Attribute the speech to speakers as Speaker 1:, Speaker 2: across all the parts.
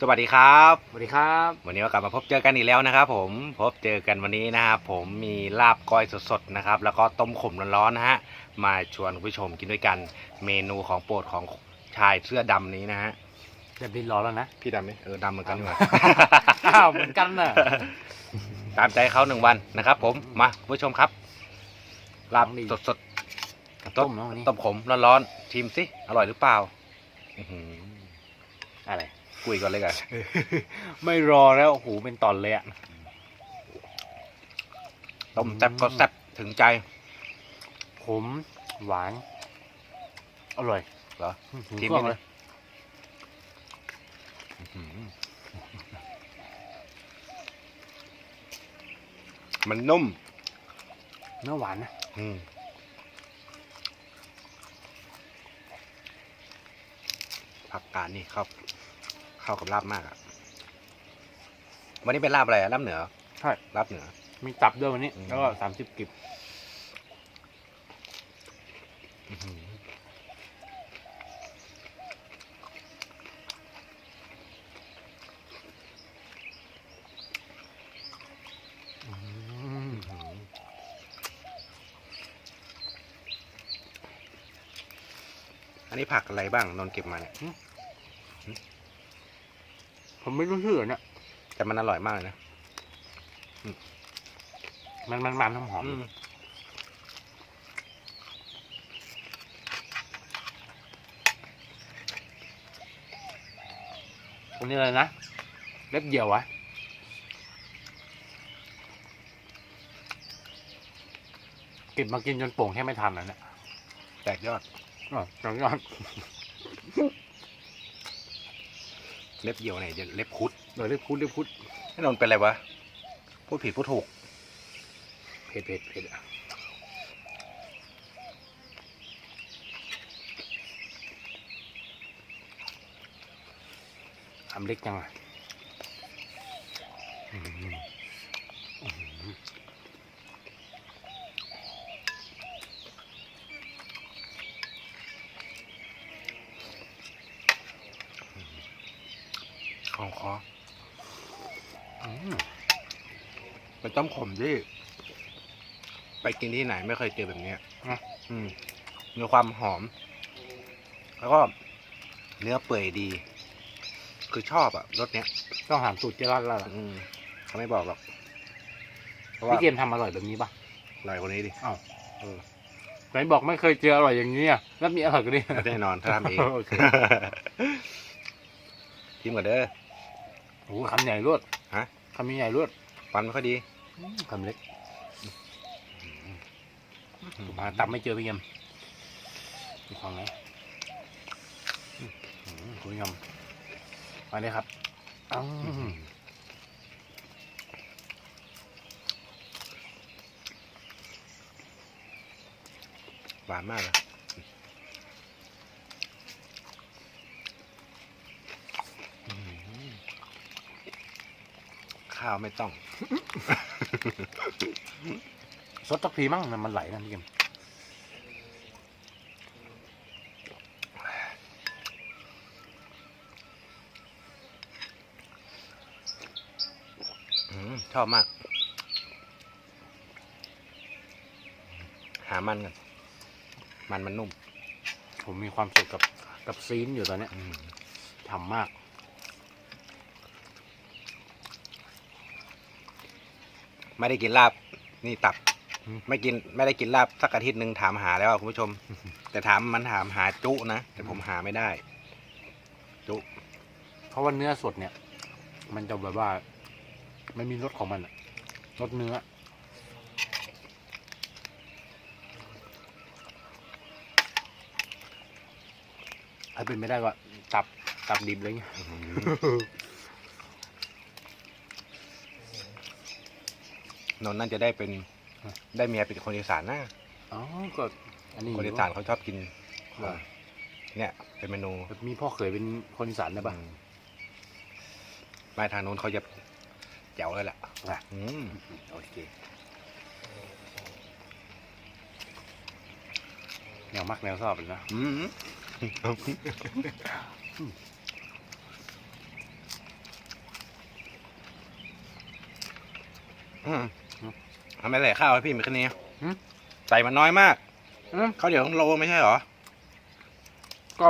Speaker 1: สวัสดีครับ
Speaker 2: สวัสดีครับ
Speaker 1: วันนี้ก็กลับมาพบเจอกันอีกแล้วนะครับผมพบเจอกันวันนี้นะครับผมมีลาบก้อยสดๆนะครับแล้วก็ต้มขมร้อนๆนะฮะมาชวนคุณผู้ชมกินด้วยกัน เมนูของโปรดของชายเสื้อดำนี้นะฮะ
Speaker 2: เรียบร้อยแล้วนะ
Speaker 1: พี่ดำไหมเออดำเหมือนกันเหรอ
Speaker 2: อ้าวเหมือนกันน่ะ
Speaker 1: ตามใจเขาหนึ่งวันนะครับ ผมมาคุณผู้ชมครับลาบ
Speaker 2: ของดี
Speaker 1: สด
Speaker 2: กับ
Speaker 1: ๆ
Speaker 2: ต้มเนาะวันนี้
Speaker 1: ต้มขมร้อนๆชิมสิอร่อยหรือเปล่าอื้อหือ
Speaker 2: อะไร
Speaker 1: กุยก่อนเลยกัน
Speaker 2: ไม่รอแล้วโอ้โหเป็นตอนเลยอะ
Speaker 1: ต้มแซ่บก็แซ่บถึงใจ
Speaker 2: ขม หวาน อร่อย
Speaker 1: เหรอ
Speaker 2: ถึง
Speaker 1: ชิม
Speaker 2: เครื่อง
Speaker 1: นิดนึง
Speaker 2: เลย
Speaker 1: อื้อหือมันนุ่ม
Speaker 2: เนื้อหวานนะ
Speaker 1: อืมผักกาดนี่เข้า เข้ากับลาบมากอะวันนี้เป็นลาบอะไรอะลาบเหนือ
Speaker 2: ใช่
Speaker 1: ลาบเหนือ
Speaker 2: มีตับด้วยวันนี้
Speaker 1: อืม
Speaker 2: แล้วก็สามสิบกิบ
Speaker 1: อื้อหืออันนี้ผักอะไรบ้างนนท์เก็บมาเนี่ย
Speaker 2: ผมไม่รู้ชื่อเนี่ย
Speaker 1: แต่มันอร่อยมากเลยนะ
Speaker 2: มันมันมันหอม
Speaker 1: อืม
Speaker 2: ๆอันนี้อะไรนะเล็บเหยี่ยววะเก็บมากินจนโป่งแค่ไม่ทันแล้วเนี่ย
Speaker 1: แตกยอด
Speaker 2: อ๋อจังยอด
Speaker 1: เล็บเหี่ยวไหนเดี๋ยวเล็บคุด
Speaker 2: เดี๋ยวเรียกพูดเรียกพูด
Speaker 1: ให้นนท์เป็นอะไรวะพูดผิดพูดถูก
Speaker 2: เผ็ดเผ็ดเผ็ดอะทำเล็กจังอะอื้อหืออื้อหือ
Speaker 1: ของคอ
Speaker 2: อื้อ
Speaker 1: เป็นต้มขมที่ไปกินที่ไหนไม่เคยเจอแบบเนี้ย
Speaker 2: นะ
Speaker 1: อืมมีความหอม แล้วก็เนื้อเปื่อยดี คือชอบอะรสเนี้ย
Speaker 2: ต้องถามสูตรเจรัตแล้วล่ะ
Speaker 1: อืมเขาไม่บอกหรอกเพราะว่า
Speaker 2: พี่เกมทำอร่อยแบบนี้ปะ
Speaker 1: อร่อยกว่านี้ดิ
Speaker 2: อ้าว
Speaker 1: เออ
Speaker 2: ไหนบอกไม่เคยเจออร่อยอย่างนี้อะแล้วมีอร่อยกว่านี้
Speaker 1: แน่นอนถ้าทำเอง
Speaker 2: โอเค
Speaker 1: ชิมก่อนเด้อ
Speaker 2: โอ้โหคำใหญ่รวด
Speaker 1: ฮะ
Speaker 2: คำใหญ่รวด
Speaker 1: ฟันไม่ค่อยดี
Speaker 2: คำเล็กมาตับไม่เจอพี่เกมมีความไหมคุณผู้ชมมาเลยครับ
Speaker 1: หวานมากเลยข้าวไม่ต้อง
Speaker 2: สดสักทีมั่งนะมันไหลนะพี่เกม
Speaker 1: อืมชอบมาก หามันกัน มันมันนุ่ม
Speaker 2: ผมมีความสุขกับกับซีนอยู่ตอนเนี้ยฉ่ำมาก
Speaker 1: ไม่ได้กินลาบ นี่ตับ
Speaker 2: อืม
Speaker 1: ไม่กินไม่ได้กินลาบสักอาทิตย์หนึ่งถามหาแล้วอะคุณผู้ชม แต่ถามมันถามหาจุนะแต่ผมหาไม่ได้ จุ
Speaker 2: เพราะว่าเนื้อสดเนี่ย มันจะแบบว่าไม่มีรสของมันอะรสเนื้อ ถ้าเป็นไม่ได้ก็ตับตับดิบเลยเงี้
Speaker 1: นนท์น่าจะได้เป็นได้เมียเป็นคนอีสานนะ
Speaker 2: อ๋อก็อันนี้
Speaker 1: คนอีสานเขาชอบกิน
Speaker 2: เนี่
Speaker 1: ย เป็นเมนู
Speaker 2: มีพ่อเคยเป็นคนอีสานนะปะ
Speaker 1: มาทางนู้นเขาจะแจ๋วเลยแหละ
Speaker 2: อื
Speaker 1: ม
Speaker 2: โอเคแนวมักแนวชอบเลยนะ
Speaker 1: อืม ทำไมใส่ข้าวให้พี่มีแค่นี้
Speaker 2: หืม
Speaker 1: ใส่มันน้อยมาก
Speaker 2: อืม
Speaker 1: ข้าวเดี๋ยวต้องโลไม่ใช่เหรอ
Speaker 2: ก็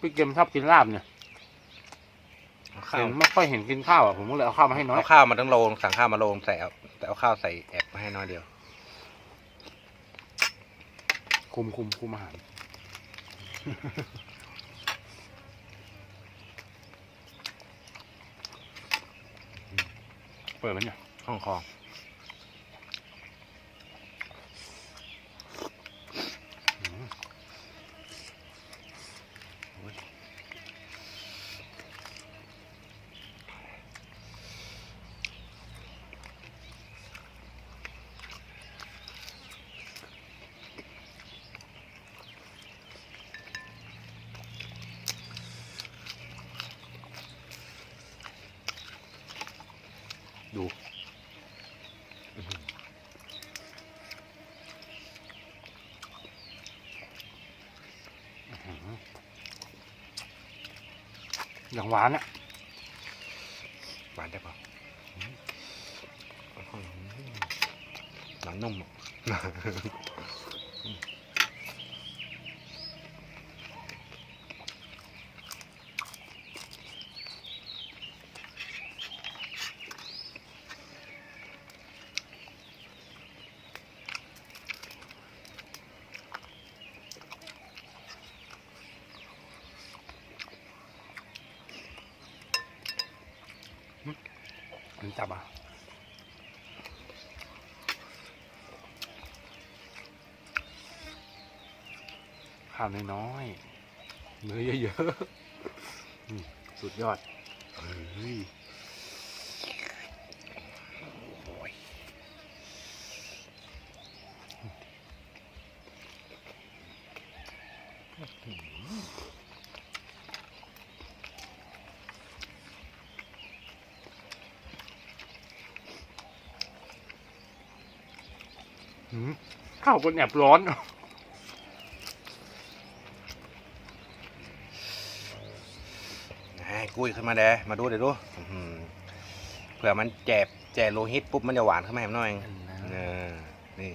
Speaker 2: พี่เกมชอบกินลาบเนี่ย
Speaker 1: ข้าว
Speaker 2: เห็นไม่ค่อยเห็นกินข้าวอะผมก็เลยเอาข้าวมาให้น้อย
Speaker 1: เอาข้าวมาทั้งโลสั่งข้าวมาโลใส่เอาแต่เอาข้าวใส่แอบมาให้น้อยเดียว
Speaker 2: คุมคุมคุมอาหารเปิดมันเนี่ย
Speaker 1: ห้องคอง
Speaker 2: ดู อย่างหวานอะ
Speaker 1: หวานได้ปะหนังนุ่ม
Speaker 2: จับอะข้าวน้อยๆเนื้อเยอะๆสุดยอดเฮ้ย ข้าวบนแอบร้อน
Speaker 1: ให้กุ้ยขึ้นมาแดมาดูเดี๋ยวดูอื้อหือเผื่อมันแจบแจกโลหิตปุ๊บมันจะหวานขึ้นมาหน่อยเออนี่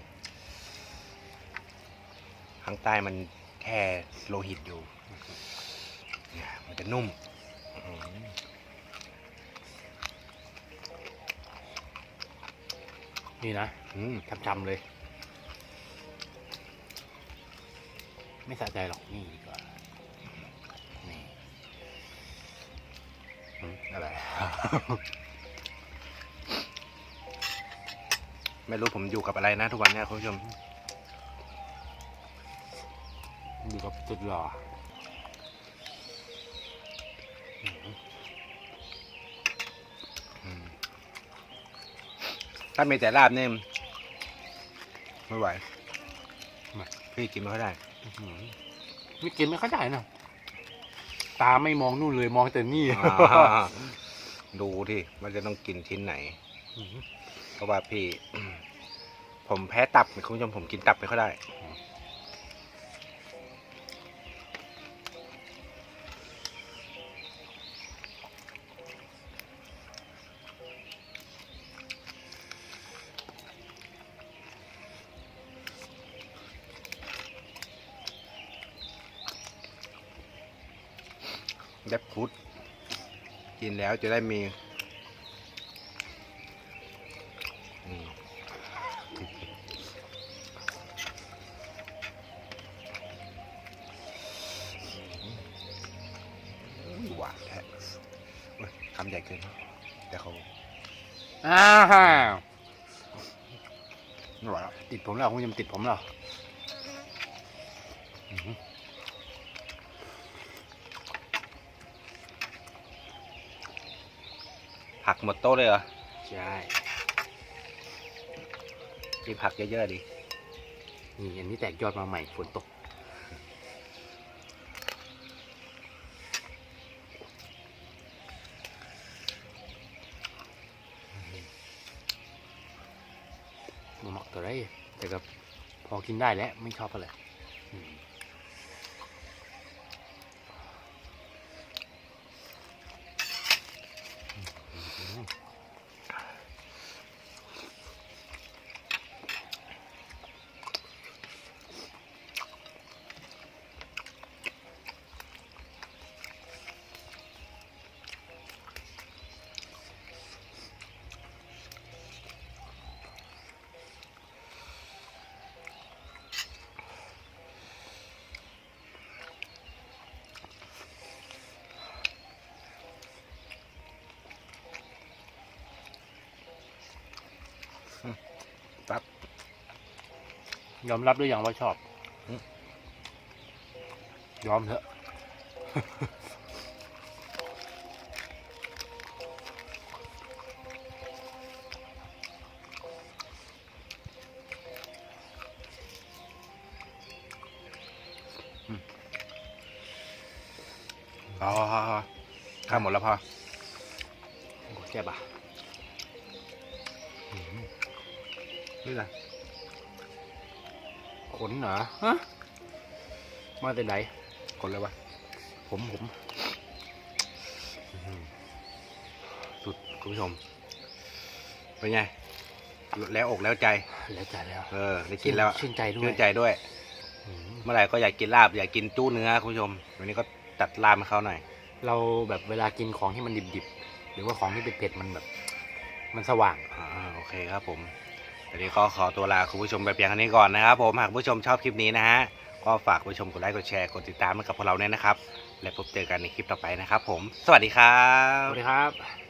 Speaker 1: ข้างใต้มันแค่โลหิตอยู่เนี่ยมันจะนุ่มอื้อหือ
Speaker 2: นี่นะ
Speaker 1: อืม
Speaker 2: จำๆเลย ไม่สะใจหรอกนี่ดีกว่านี่
Speaker 1: อะไร ไม่รู้ผมอยู่กับอะไรนะทุกวันเนี้ยคุณผู้ชม
Speaker 2: ดูกับจุดหล่อ
Speaker 1: ถ้ามีแต่ลาบเนี่ยไม่ไหวพี่กินไม่ค่อยได้
Speaker 2: อื้อหือไม่กินไม่ค่อยได้นะตาไม่มองนู่นเลยมองแต่นี่
Speaker 1: อ่าดูที่มันจะต้องกินชิ้นไหน
Speaker 2: อื้อหือ
Speaker 1: เพราะว่าพี่ ผมแพ้ตับคุณผู้ชมผมกินตับไม่ค่อยได้ แดบพุดกินแล้วจะได้มีหวานแท้คำใหญ่เกินแต่เขา
Speaker 2: อ้าว
Speaker 1: ไม่หวแล้ว
Speaker 2: ติดผมแล้วคุณผู้ชมติดผมแล้วอื้อหือ
Speaker 1: ผักหมดโต๊ะเลยเหรอ
Speaker 2: ใช่
Speaker 1: กินผักเยอะๆดิ
Speaker 2: นี่อันนี้แตกยอดมาใหม่ฝนตกมันเหมาะตัวไรแต่ก็พอกินได้แล้วไม่ชอบอะไร ยอมรับด้วยอย่างว่าชอบ
Speaker 1: อืม
Speaker 2: ยอมเถอะ
Speaker 1: พอพอพอพอข้าวหมดแล้วพอ
Speaker 2: โอ้แซ่บอะ
Speaker 1: นี่แหละ
Speaker 2: ข นเหรอฮะมาแต่ไหน
Speaker 1: คนเลยวะ
Speaker 2: ผมผม
Speaker 1: สุดคุณผู้ชมเป็นไงแล้วอกแล้วใจ
Speaker 2: แล้วจ่ายแล้ว
Speaker 1: เออได้กินแล้ว
Speaker 2: ชื่นใจด้วย
Speaker 1: ชื่นใจด้วย
Speaker 2: อืม
Speaker 1: เมื่อไหร่ก็อยากกินลาบอยากกินจู้เนื้อคุณผู้ชม วันนี้ก็จัดลาบมาเขาหน่อย
Speaker 2: เราแบบเวลากินของที่มันดิบๆหรือว่าของที่เผ็ดๆมันแบบ มันสว่าง
Speaker 1: อ่าโอเคครับผม วันนี้ก็ขอตัวลาคุณผู้ชมไปเพียงเท่านี้ก่อนนะครับผมหากผู้ชมชอบคลิปนี้นะฮะก็ฝากผู้ชมกดไลค์กดแชร์กดติดตามให้กับพวกเราเนี่ยนะครับ และพบเจอกันในคลิปต่อไปนะครับผม สวัสดีครั
Speaker 2: สวัสดีครับ